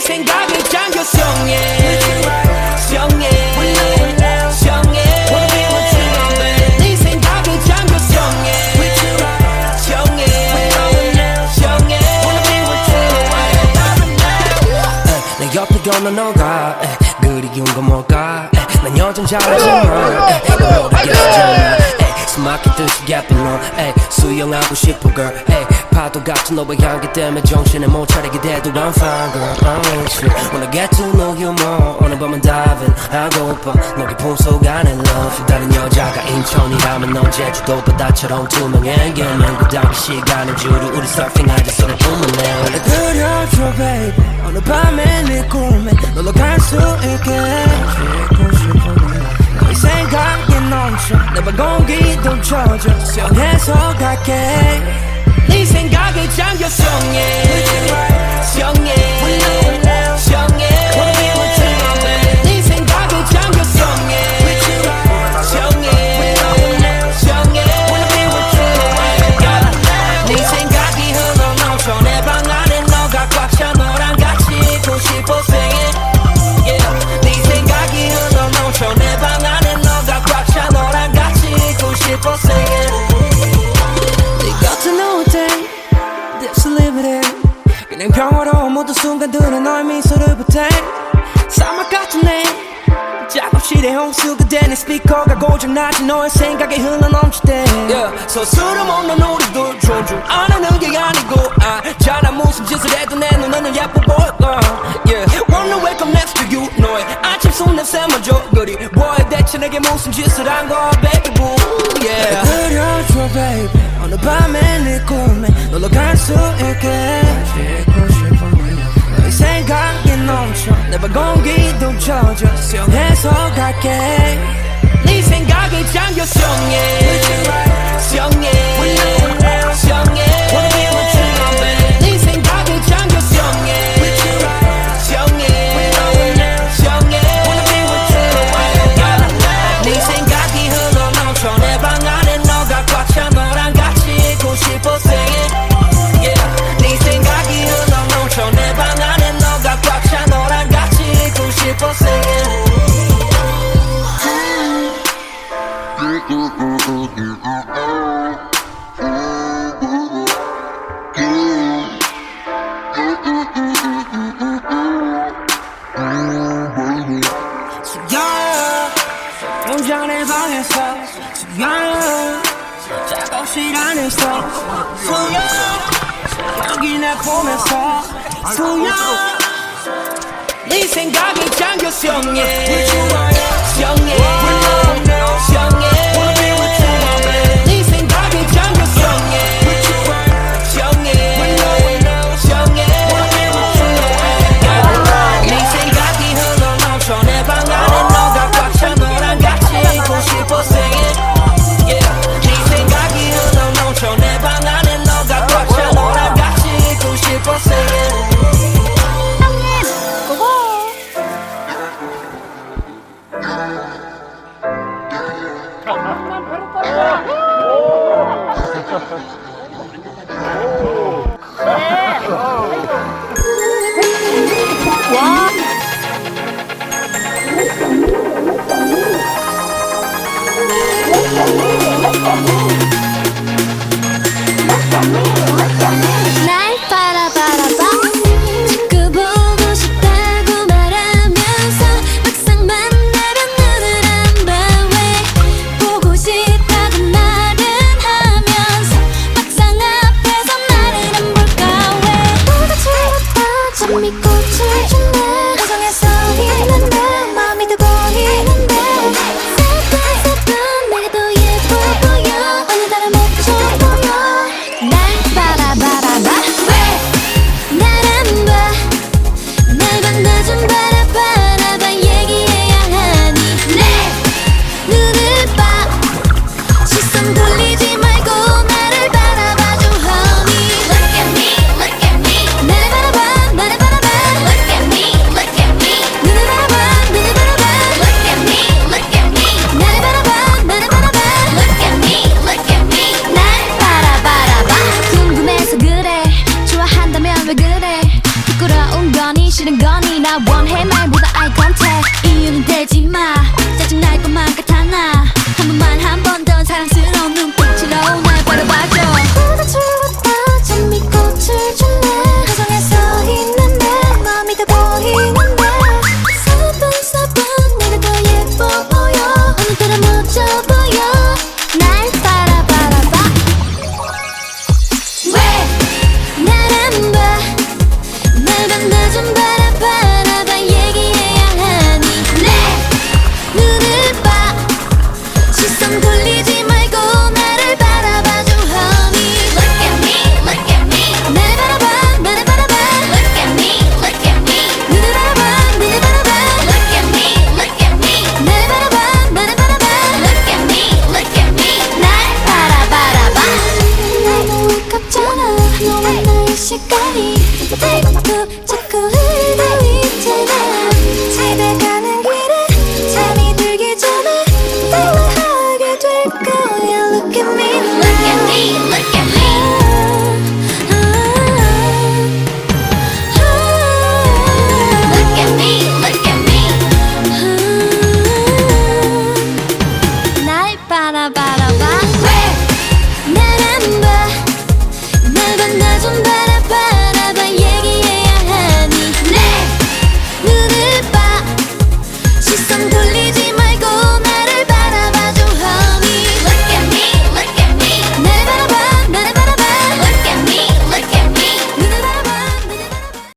생각에 잠겨 성해 성해 성해 네 생각에 잠겨 성해 성해 성해 내 옆에 걷는 너가 에, 그리운 건 뭘까 에, 난 여전 잘하지만 모르겠어. 숨막히듯이 예쁜 너 에, 수영하고 싶어 girl 에, 파도 같은 너의 향기 때문에 정신을 못 차리게 돼도 I'm fine girl. I'm with you. I get to know you more. 오늘 밤은 diving 하고파. 너 깊은 속 안에 love. 다른 여자가 인천이라면 넌 제주도 바다처럼 투명해 그 당시 시간을 주로 우리 서핑하자 서로 꿈을내. 원래 그려줘 baby. 어느 밤에 네 꿈에 놀러 갈 수 있게. 너의 생각이 넘쳐. 내맘 공기도 젖어 수영해서 갈게 네 생각에 잠겨 성해. 성해 작업실에 홍수가 되는 스피커가 고장나지 너의 생각에 흘러 넘칠 때. Yeah. 서스름 없는 우리들 존중 안 하는 게 아니고 아 잘난 무슨 짓을 해도 내 눈에는 예뻐 보여. Yeah. Wanna wake up next to you 너의 아침 손냄새 먼저 그리워해 대체 내게 무슨 짓을 한 거야 baby boo. Yeah. 그려줘 baby. 어느 밤에 네 꿈에 놀러 갈 수 있게. 너의 생각이 넘쳐 내맘 공기 도 젖어 수영해서 갈게. 네 생각에 잠겨 성해. 성해 내 방에서 수영아 작업실 안에서 수영 여기 내 보면서 수영 네 생각에 잠겨 수영 거니? 싫은 거니? 나 원해 말보다 eye contact 이유는 되지 마. 짜증 날 것만 같아 나한 번만 한 번 더 사랑스러운 눈빛으로 날 바라봐줘.